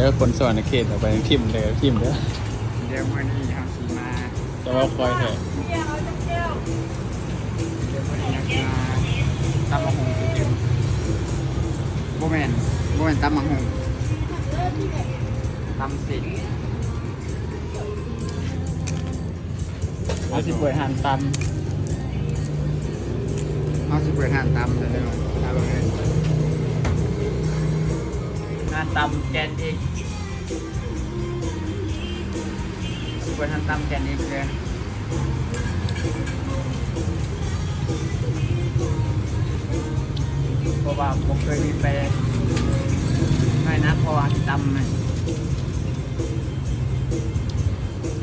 ด้อคนสวรรค์เขตเอาไปทิมเลยทิมเด้อเดี๋ยวมื่อนี้ครับสีมาจะว่าคอยแท้เดี๋ยวมื่อนี้ครับสีมาตำมะฮงคือกินโบแมนโบแมนตำมะฮงตำสิงเอาสิเปิดหันตเอาสิเปิดห้านตำเลยเลยเอาเลย ห้านตำแกนเอกสิเปิดห้านตำแกนเอกเลยเพราะว่าผมเคยมีแฟนไม่นะพราะว่าตำเนี่ย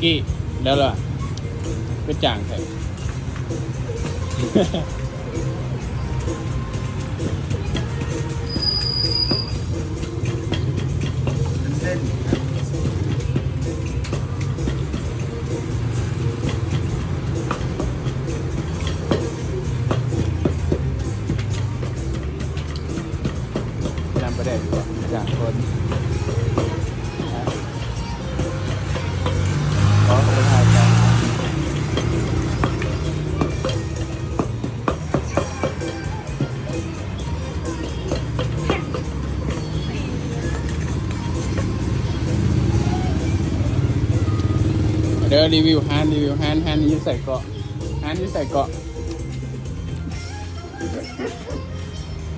กี้แล้วล่ะก็จ่างแท้เป็นเส้นนำประเด็นดีกว่ ดี๋ยวรีวิวฮานรีวิวฮานฮานนี้ใส่เกาะฮานนี้ใส่เกาะ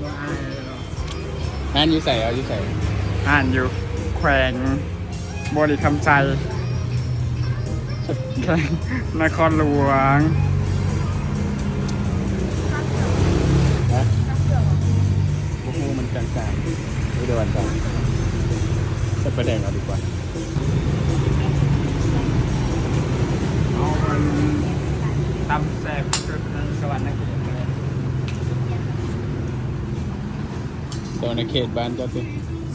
ว่าอายเลยเนาะฮานนี้ใส่เอาอยู่ใส่อ่านอยู่แขวงบริคำใจแขวงนครหลวงนะโอ้โหมันกลางๆไม่ได้วันกลางใส่ประแดงเอาดีกว่า ตำแซ่บสุดในสวรรค์นครเลยตัวในเขตบ้านเจ้าสิ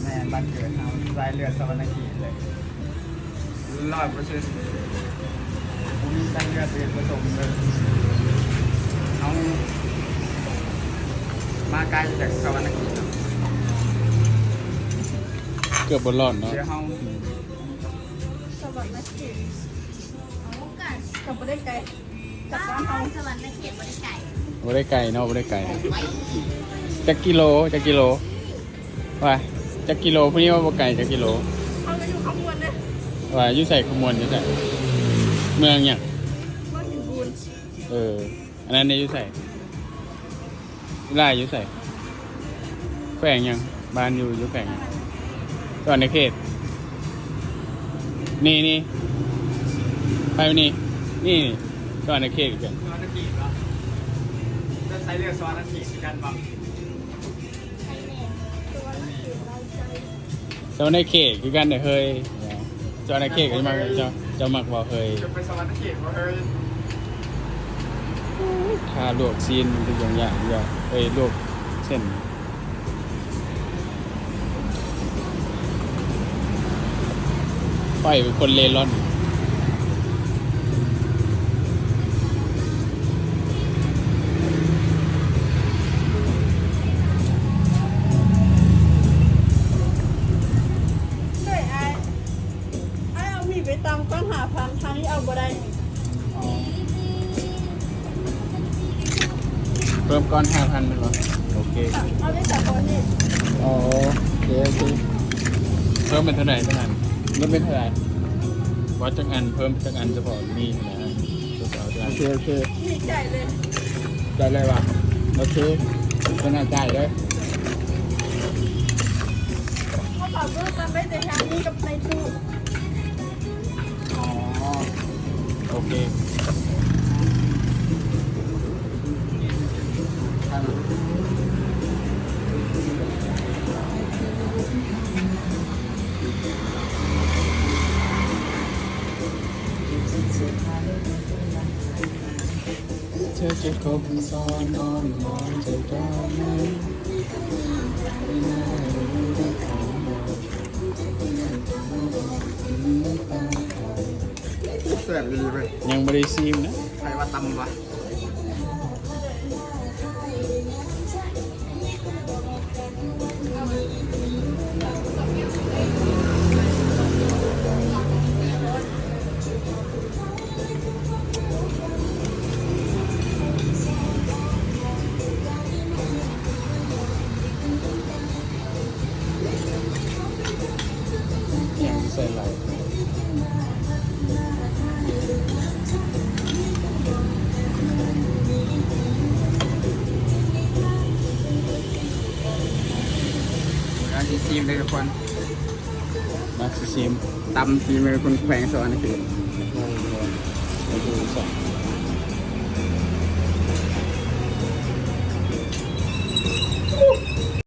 แม่บ้านเกิดเอารายเรือสวรรค์นครเลยร้อยเปอร์เซ็นต์ผมมีรายเรือตื่นผสมเลยเอามาไกลจากสวรรค์นครเนาะเกือบบนรอดเนาะเดี๋ยวเขาสวรรค์เขตเอา กันกับไม่ได้ไกลจากบ้านเขาสวรรค์เขตบริไก่บ่ได้ไกลเนาะบ่ได้ไกลจักกิโลจักกิโลว่าจักกิโลพวกนี้ว่าบ่ไกลจักกิโลเขาจะอยู่ข้างบนเนี่ยว่าอยู่ใส่ขมวนอยู่ใส่เมืองเนี่ยงบ้านหินบูนเอออันนั้นเนี่ยอยู่ใส่ไล่อยู่ใส่แขวงหยังบ้านอยู่อยู่แขวงหยังก่อนในเขตนี่นี่ไปไหมนี่ นี่ก่อนในเขตกันสวรรค์นครเนาจะใช้เรือสวรรค์นครในการบังเจ้าในเขตคือกันเด้อเฮ้ยเจ้าในเขตก็จะมาเจ้าเจ้ามักบอกเฮ้ยจะไปสวรรค์นครบ่เฮ้ยค่าลวกซีนทุกอย่างอย่างเดียวเอ้ยลวกเส้นไปเป็นคนเล่ร่อน ตามก้อนหาพันทางนี้เอาบ่ได้เพิ่มก้อนห้าพันเป็นวะโอเคเอาได้จากก้อนนี้อ๋อโอเคโอเคเพิ่มเป็นเท่าไหร่เท่านั้นลดเป็นเท่าไหร่วัดจักอันเพิ่มจักอันเฉพาะนี่นะตัวสาวจักอันโอเคโอเคมีใจเลยได้เลยวะโอเคเป็นอาจ่ายเลยเขาฝากเบอร์กันไว้แต่ทางนี้กับในตู้ โอเคเธอจะคบซ้อนอ้อมมองจะได้ไแซ่บดีเว้ยยังไม่ได้ซีมนะใครว่าตำวะ ซีมเลยทุกคนมาซีมตำซีมเลยคนแขวงสวรรค์นี่คือมอง